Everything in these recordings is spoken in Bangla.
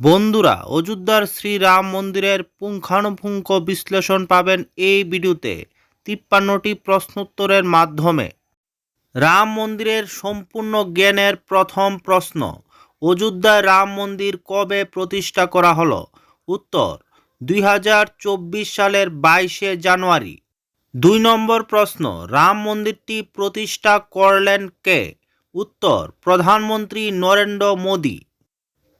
বন্ধুরা, অযোধ্যার শ্রীরাম মন্দিরের পুঙ্খানুপুঙ্খ বিশ্লেষণ পাবেন এই ভিডিওতে। তিপ্পান্নটি প্রশ্নোত্তরের মাধ্যমে। রাম মন্দিরের সম্পূর্ণ জ্ঞানের প্রথম প্রশ্ন, অযোধ্যায় রাম মন্দির কবে প্রতিষ্ঠা করা হলো? উত্তর, দুই হাজার চব্বিশ সালের বাইশে জানুয়ারি। দুই নম্বর প্রশ্ন, রাম মন্দিরটি প্রতিষ্ঠা করলেন কে? উত্তর, প্রধানমন্ত্রী নরেন্দ্র মোদী।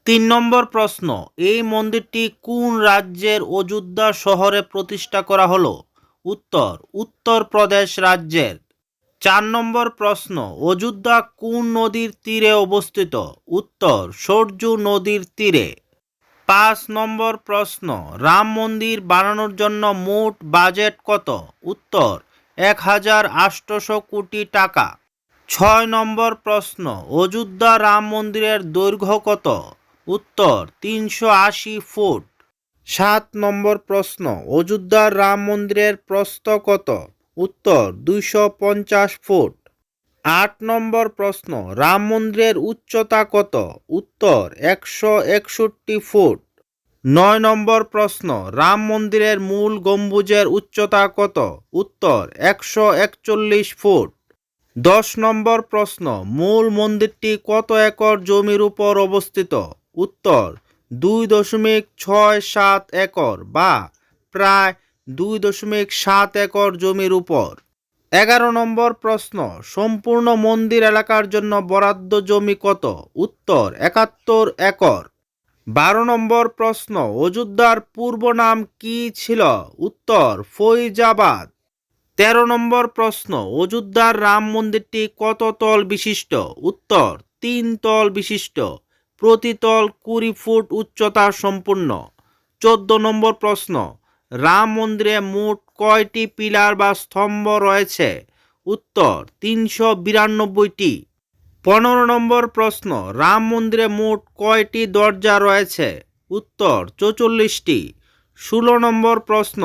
তিন নম্বর প্রশ্ন, এই মন্দিরটি কোন রাজ্যের অযোধ্যা শহরে প্রতিষ্ঠা করা হলো? উত্তর উত্তরপ্রদেশ রাজ্যের। চার নম্বর প্রশ্ন, অযোধ্যা কোন নদীর তীরে অবস্থিত? উত্তর, সরজু নদীর তীরে। পাঁচ নম্বর প্রশ্ন, রাম মন্দির বানানোর জন্য মোট বাজেট কত? উত্তর, এক হাজার আটশোশো কোটি টাকা। ছয় নম্বর প্রশ্ন, অযোধ্যা রাম মন্দিরের দৈর্ঘ্য কত? উত্তর, তিনশো আশি ফুট। সাত নম্বর প্রশ্ন, অযোধ্যার রাম মন্দিরের প্রস্থ কত? উত্তর, দুইশো পঞ্চাশ ফুট। আট নম্বর প্রশ্ন, রাম মন্দিরের উচ্চতা কত? উত্তর, একশো একষট্টি ফুট। নয় নম্বর প্রশ্ন, রাম মন্দিরের মূল গম্বুজের উচ্চতা কত? উত্তর, একশো একচল্লিশ ফুট। দশ নম্বর প্রশ্ন, মূল মন্দিরটি কত একর জমির উপর অবস্থিত? উত্তর, দুই দশমিক ছয় সাত একর বা প্রায় দুই দশমিক সাত একর জমির উপর। এগারো নম্বর প্রশ্ন, সম্পূর্ণ মন্দির এলাকার জন্য বরাদ্দ জমি কত? উত্তর, একাত্তর একর। বারো নম্বর প্রশ্ন, অযোধ্যার পূর্ব নাম কি ছিল? উত্তর, ফৈজাবাদ। তেরো নম্বর প্রশ্ন, অযোধ্যার রাম মন্দিরটি কত তল বিশিষ্ট? উত্তর, তিন তল বিশিষ্ট। প্রতি তল কুড়ি ফুট উচ্চতা সম্পূর্ণ। চোদ্দ নম্বর প্রশ্ন, রাম মন্দিরে মোট কয়টি পিলার বা স্তম্ভ রয়েছে? উত্তর, তিনশো বিরানব্বইটি। পনেরো নম্বর প্রশ্ন, রাম মন্দিরে মোট কয়টি দরজা রয়েছে? উত্তর, চৌচল্লিশটি। ষোলো নম্বর প্রশ্ন,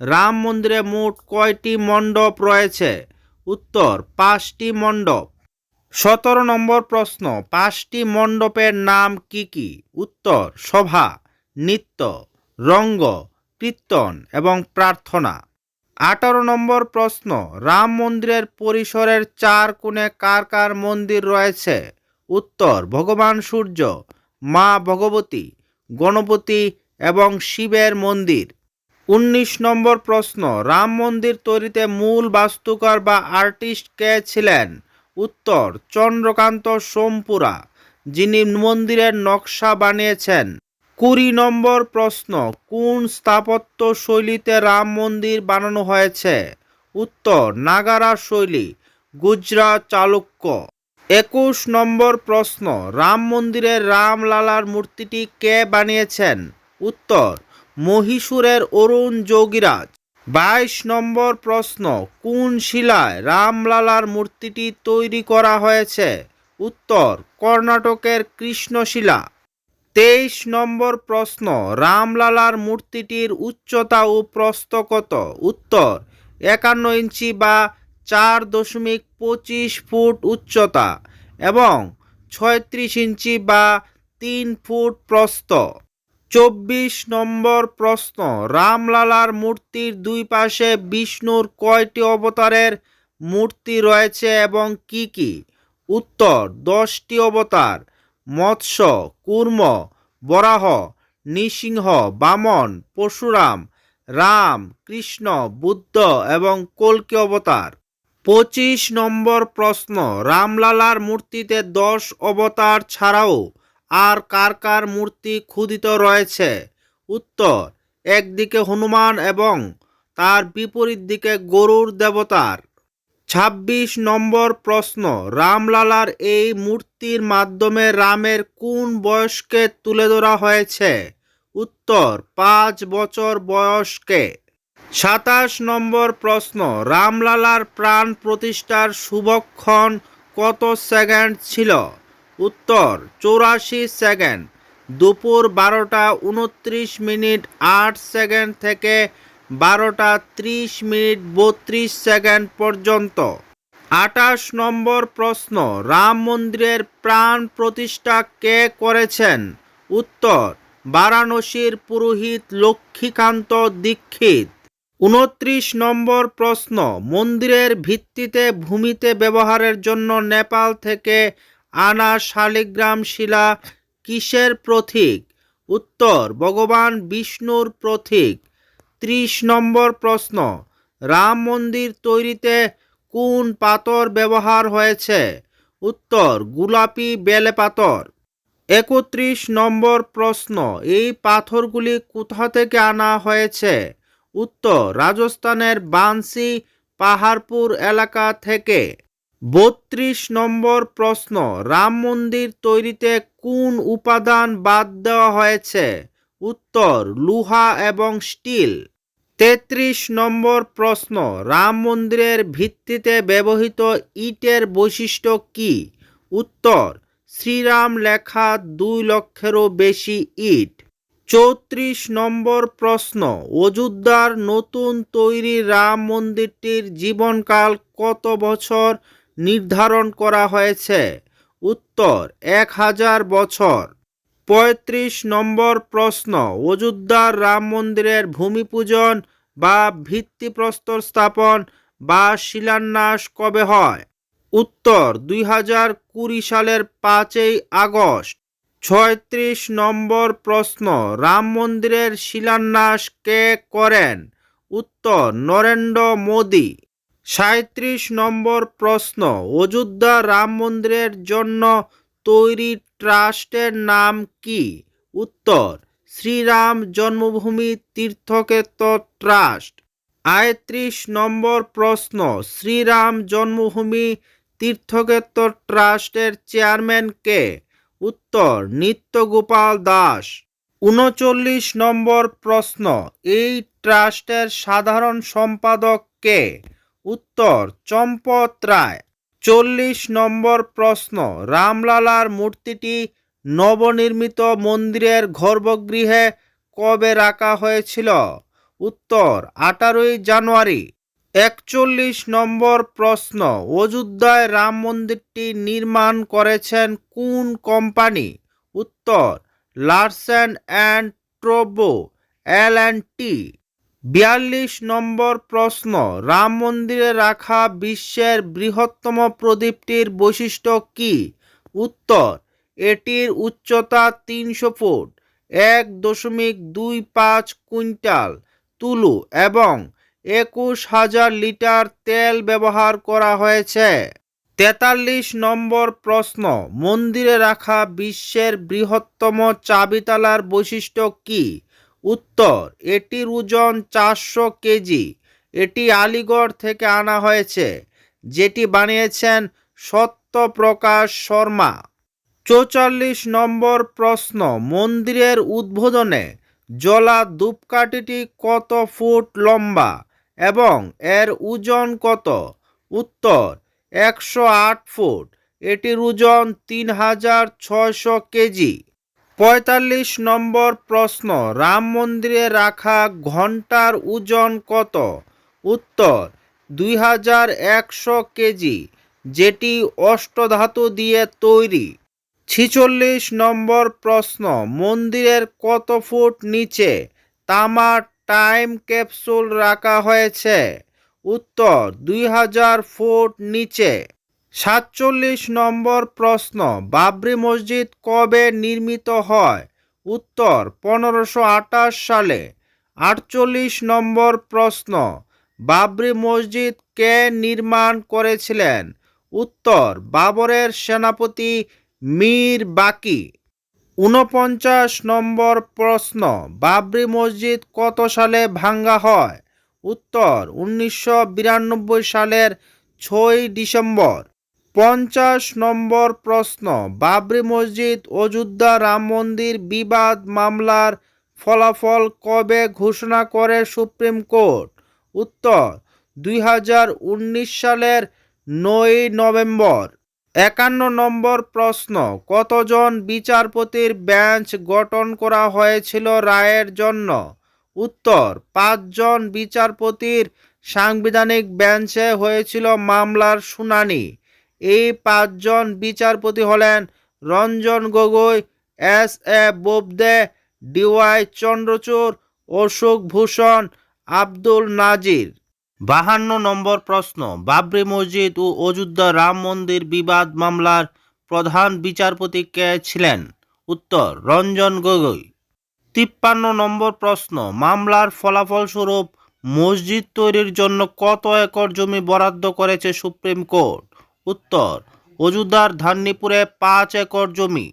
রাম মন্দিরে মোট কয়টি মণ্ডপ রয়েছে? উত্তর, পাঁচটি মণ্ডপ। সতেরো নম্বর প্রশ্ন, পাঁচটি মণ্ডপের নাম কি কি? উত্তর, সভা, নৃত্য, রঙ্গ, কীর্তন এবং প্রার্থনা। আঠারো নম্বর প্রশ্ন, রাম মন্দিরের পরিসরের চার কোণে কার কার মন্দির রয়েছে? উত্তর, ভগবান সূর্য, মা ভগবতী, গণপতি এবং শিবের মন্দির। উনিশ নম্বর প্রশ্ন, রাম মন্দির তৈরিতে মূল বাস্তুকার বা আর্টিস্ট কে ছিলেন? উত্তর, চন্দ্রকান্ত সোমপুরা, যিনি মন্দিরের নকশা বানিয়েছেন। কুড়ি নম্বর প্রশ্ন, কোন স্থাপত্য শৈলীতে রাম মন্দির বানানো হয়েছে? উত্তর, নাগারা শৈলী, গুজরাট চালুক্য। একুশ নম্বর প্রশ্ন, রাম মন্দিরের রামলালার মূর্তিটি কে বানিয়েছেন? উত্তর, মহীশূরের অরুণ যোগীরাজ। বাইশ নম্বর প্রশ্ন, কোন শিলায় রামলালার মূর্তিটি তৈরি করা হয়েছে? উত্তর, কর্ণাটকের কৃষ্ণশিলা। তেইশ নম্বর প্রশ্ন, রামলালার মূর্তিটির উচ্চতা ও প্রস্থ কত? উত্তর, একান্ন ইঞ্চি বা চার দশমিক পঁচিশ ফুট উচ্চতা এবং ছয়ত্রিশ ইঞ্চি বা তিন ফুট প্রস্থ। চব্বিশ নম্বর প্রশ্ন, রামলালার মূর্তির দুই পাশে বিষ্ণুর কয়টি অবতারের মূর্তি রয়েছে এবং কি কি? উত্তর, দশটি অবতার, মৎস্য, কুর্ম, বরাহ, নৃসিংহ, বামন, পরশুরাম, রাম, কৃষ্ণ, বুদ্ধ এবং কল্কি অবতার। পঁচিশ নম্বর প্রশ্ন, রামলালার মূর্তিতে দশ অবতার ছাড়াও আর কার কার মূর্তি ক্ষুদিত রয়েছে? উত্তর, একদিকে হনুমান এবং তার বিপরীত দিকে গরুর দেবতার। ছাব্বিশ নম্বর প্রশ্ন, রামলালার এই মূর্তির মাধ্যমে রামের কোন বয়সকে তুলে ধরা হয়েছে? উত্তর, পাঁচ বছর বয়সকে। সাতাশ নম্বর প্রশ্ন, রামলালার প্রাণ প্রতিষ্ঠার শুভক্ষণ কত সেকেন্ড ছিল? উত্তর, চৌরাশি সেকেন্ড। দুপুর বারোটা উনত্রিশ মিনিট আট সেকেন্ড থেকে বারোটা ত্রিশ মিনিট বত্রিশ সেকেন্ড পর্যন্ত। আঠাশ নম্বর প্রশ্ন, রাম মন্দিরের প্রাণ প্রতিষ্ঠা কে করেছেন? উত্তর, বারাণসীর পুরোহিত লক্ষ্মীকান্ত দীক্ষিত। উনত্রিশ নম্বর প্রশ্ন, মন্দিরের ভিত্তিতে ভূমিতে ব্যবহারের জন্য নেপাল থেকে আনা শালিগ্রাম শিলা কিসের প্রতীক? উত্তর, ভগবান বিষ্ণুর প্রতীক। ত্রিশ নম্বর প্রশ্ন, রাম মন্দির তৈরিতে কোন পাথর ব্যবহার হয়েছে? উত্তর, গোলাপি বেলে পাথর। একত্রিশ নম্বর প্রশ্ন, এই পাথরগুলি কোথা থেকে আনা হয়েছে? উত্তর, রাজস্থানের বানসি পাহাড়পুর এলাকা থেকে। বত্রিশ নম্বর প্রশ্ন, রাম মন্দির তৈরিতে কোন উপাদান বাদ দেওয়া হয়েছে? উত্তর, লোহা এবং স্টিল। তেত্রিশ নম্বর প্রশ্ন, রাম মন্দিরের ভিত্তিতে ব্যবহৃত ইটের বৈশিষ্ট্য কি? উত্তর, শ্রীরাম লেখা দুই লক্ষেরও বেশি ইট। চৌত্রিশ নম্বর প্রশ্ন, অযোধ্যার নতুন তৈরি রাম মন্দিরটির জীবনকাল কত বছর? নির্ধারণ করা হয়েছে। উত্তর, এক হাজার বছর। পঁয়ত্রিশ নম্বর প্রশ্ন, অযোধ্যার রাম মন্দিরের ভূমি পূজন বা ভিত্তিপ্রস্তর স্থাপন বা শিলান্যাস কবে হয়? উত্তর, দুই হাজার কুড়ি সালের পাঁচই আগস্ট। ছয়ত্রিশ নম্বর প্রশ্ন, রাম মন্দিরের শিলান্যাস কে করেন? উত্তর, নরেন্দ্র মোদী। সাঁত্রিশ নম্বর প্রশ্ন, অযোধ্যা রাম মন্দিরের জন্য তৈরি ট্রাস্টের নাম কি? উত্তর, শ্রীরাম জন্মভূমি তীর্থক্ষেত্র ট্রাস্ট। আয়ত্রিশ নম্বর প্রশ্ন, শ্রীরাম জন্মভূমি তীর্থক্ষেত্র ট্রাস্টের চেয়ারম্যান কে? উত্তর, নিত্যগোপাল দাস। উনচল্লিশ নম্বর প্রশ্ন, এই ট্রাস্টের সাধারণ সম্পাদক কে? উত্তর, চম্পত রায়। চল্লিশ নম্বর প্রশ্ন, রামলালার মূর্তিটি নবনির্মিত মন্দিরের গর্ভগৃহে কবে রাখা হয়েছিল? উত্তর, আঠারোই জানুয়ারি। একচল্লিশ নম্বর প্রশ্ন, অযোধ্যায় রাম মন্দিরটি নির্মাণ করেছেন কোন কোম্পানি? উত্তর, লার্সেন অ্যান্ড ট্রোবো এল অ্যান্ড টি। বিয়াল্লিশ নম্বর প্রশ্ন, রাম মন্দিরে রাখা বিশ্বের বৃহত্তম প্রদীপটির বৈশিষ্ট্য কি? উত্তর, এটির উচ্চতা তিনশো ফুট, এক দশমিক দুই পাঁচ কুইন্টাল, তুলু এবং একুশ হাজার লিটার তেল ব্যবহার করা হয়েছে। তেতাল্লিশ নম্বর প্রশ্ন, মন্দিরে রাখা বিশ্বের বৃহত্তম চাবিতালার বৈশিষ্ট্য কি? উত্তর এটির ওজন চারশো কেজি। এটি আলিগড় থেকে আনা হয়েছে, যেটি বানিয়েছেন সত্যপ্রকাশ শর্মা। চৌচল্লিশ নম্বর প্রশ্ন, মন্দিরের উদ্বোধনে জলা ধূপকাঠিটি কত ফুট লম্বা এবং এর ওজন কত? উত্তর, একশো আট ফুট। এটির ওজন তিন হাজার ছয়শো কেজি। পঁয়তাল্লিশ নম্বর প্রশ্ন, রাম মন্দিরে রাখা ঘণ্টার ওজন কত? উত্তর, দুই হাজার একশো কেজি, যেটি অষ্টধাতু দিয়ে তৈরি। ছিচল্লিশ নম্বর প্রশ্ন, মন্দিরের কত ফুট নিচে তামার টাইম ক্যাপসুল রাখা হয়েছে? উত্তর, দুই হাজার ফুট নিচে। সাতচল্লিশ নম্বর প্রশ্ন, বাবরি মসজিদ কবে নির্মিত হয়? উত্তর, পনেরোশো আঠাশ সালে। আটচল্লিশ নম্বর প্রশ্ন, বাবরি মসজিদ কে নির্মাণ করেছিলেন? উত্তর, বাবরের সেনাপতি মীর বাকি। ঊনপঞ্চাশ নম্বর প্রশ্ন, বাবরি মসজিদ কত সালে ভাঙ্গা হয়? উত্তর, উনিশশো বিরানব্বই সালের ছয় ডিসেম্বর। পঞ্চাশ নম্বর প্রশ্ন, বাবরি মসজিদ অযোধ্যা রাম মন্দির বিবাদ মামলার ফলাফল কবে ঘোষণা করে সুপ্রিম কোর্ট? উত্তর দুই হাজার উনিশ সালের নয় নভেম্বর। একান্ন নম্বর প্রশ্ন, কতজন বিচারপতির বেঞ্চ গঠন করা হয়েছিল রায়ের জন্য? উত্তর, পাঁচজন বিচারপতির সাংবিধানিক বেঞ্চে হয়েছিল মামলার শুনানি। এই পাঁচজন বিচারপতি হলেন Ranjan Gogoi, S A Bobde, DY Chandrachud, Ashok Bhushan, Abdul Nazeer. বাহান্ন নম্বর প্রশ্ন, বাবরি মসজিদ ও অযোধ্যা রাম মন্দির বিবাদ মামলার প্রধান বিচারপতি কে ছিলেন? উত্তর, রঞ্জন গগৈ। তিপ্পান্ন নম্বর প্রশ্ন, মামলার ফলাফলস্বরূপ মসজিদ তৈরির জন্য কত একর জমি বরাদ্দ করেছে সুপ্রিম কোর্ট? উত্তর অযোধ্যার ধান্নিপুরে পাঁচ একর জমি।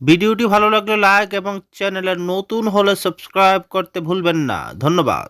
ভিডিওটি ভালো লাগলে লাইক এবং চ্যানেলের নতুন হলে সাবস্ক্রাইব করতে ভুলবেন না। ধন্যবাদ।